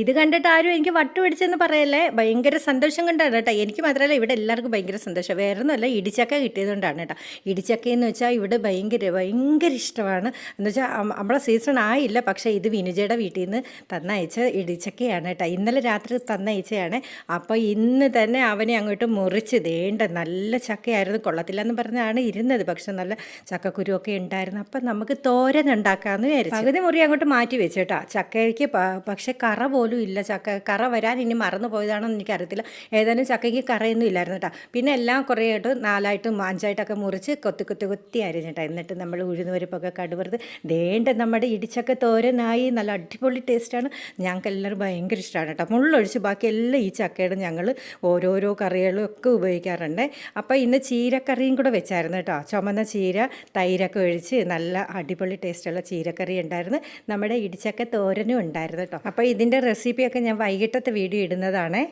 ഇത് കണ്ടിട്ട് ആരും എനിക്ക് വട്ടു പിടിച്ചെന്ന് പറയല്ലേ? ഭയങ്കര സന്തോഷം കൊണ്ടാണ് കേട്ടോ. എനിക്ക് മാത്രമല്ല ഇവിടെ എല്ലാവർക്കും ഭയങ്കര സന്തോഷം. വേറെ ഒന്നുമല്ല ഇടിച്ചക്ക കിട്ടിയതുകൊണ്ടാണ് കേട്ടോ. ഇടിച്ചക്ക എന്ന് വെച്ചാൽ ഇവിടെ ഭയങ്കര ഭയങ്കര ഇഷ്ടമാണ്. എന്ന് വെച്ചാൽ നമ്മളെ സീസൺ ആയില്ല പക്ഷേ ഇത് വിനുജയുടെ വീട്ടിൽ നിന്ന് തന്നയച്ച ഇടിച്ചക്കയാണ് കേട്ടോ. ഇന്നലെ രാത്രി തന്നയച്ചയാണ്. അപ്പോൾ ഇന്ന് തന്നെ അവനെ അങ്ങോട്ട് മുറിച്ച് ദേണ്ട നല്ല ചക്കയായിരുന്നു കൊള്ളത്തില്ല എന്ന് പറഞ്ഞാണ് ഇരുന്നത്. പക്ഷെ നല്ല ചക്കക്കുരുവൊക്കെ ഉണ്ടായിരുന്നു. അപ്പം നമുക്ക് തോരൻ ഉണ്ടാക്കാമെന്ന് വിചാരിച്ചു. പകുതി മുറി അങ്ങോട്ട് മാറ്റി വെച്ചു കേട്ടോ. ചക്കയ്ക്ക് പക്ഷെ കറ പോലും ഇല്ല ചക്ക. കറ വരാൻ ഇനി മറന്നു പോയതാണെന്ന് എനിക്കറിയത്തില്ല. ഏതായാലും ചക്കയ്ക്ക് കറയൊന്നും ഇല്ലായിരുന്നു കേട്ടോ. പിന്നെ എല്ലാം കുറേ ആയിട്ട് നാലായിട്ടും അഞ്ചായിട്ടൊക്കെ മുറിച്ച് കൊത്തി കൊത്തി കൊത്തി അരിഞ്ഞിട്ടാ എന്നിട്ട് നമ്മൾ ഉഴുന്നുപരിപ്പൊക്കെ കടുവറുത് ദേണ്ട നമ്മുടെ ഇടിച്ചക്ക തോരനായി. നല്ല അടിപൊളി ടേസ്റ്റാണ്. ഞങ്ങൾക്ക് എല്ലാവരും ഭയങ്കര ഇഷ്ടമാണ് കേട്ടോ. മുള്ളൊഴിച്ച് ബാക്കി എല്ലാം ഈ ചക്കയുടെ ഞങ്ങൾ ഓരോരോ കറികളും ഒക്കെ ഉപയോഗിക്കാറുണ്ട്. അപ്പോൾ ഇന്ന് ചീരക്കറിയും കൂടെ വെച്ചായിരുന്നു കേട്ടോ. ചുമന്ന ചീര തൈരൊക്കെ ഒഴിച്ച് നല്ല അടിപൊളി ടേസ്റ്റുള്ള ചീരക്കറി ഉണ്ടായിരുന്നു. നമ്മുടെ ഇടിച്ചക്ക തോരനും ഉണ്ടായിരുന്നു കേട്ടോ. അപ്പോൾ ഇതിന്റെ റെസിപ്പിയൊക്കെ ഞാൻ വൈകിട്ടത്തെ വീഡിയോ ഇടുന്നതാണേ.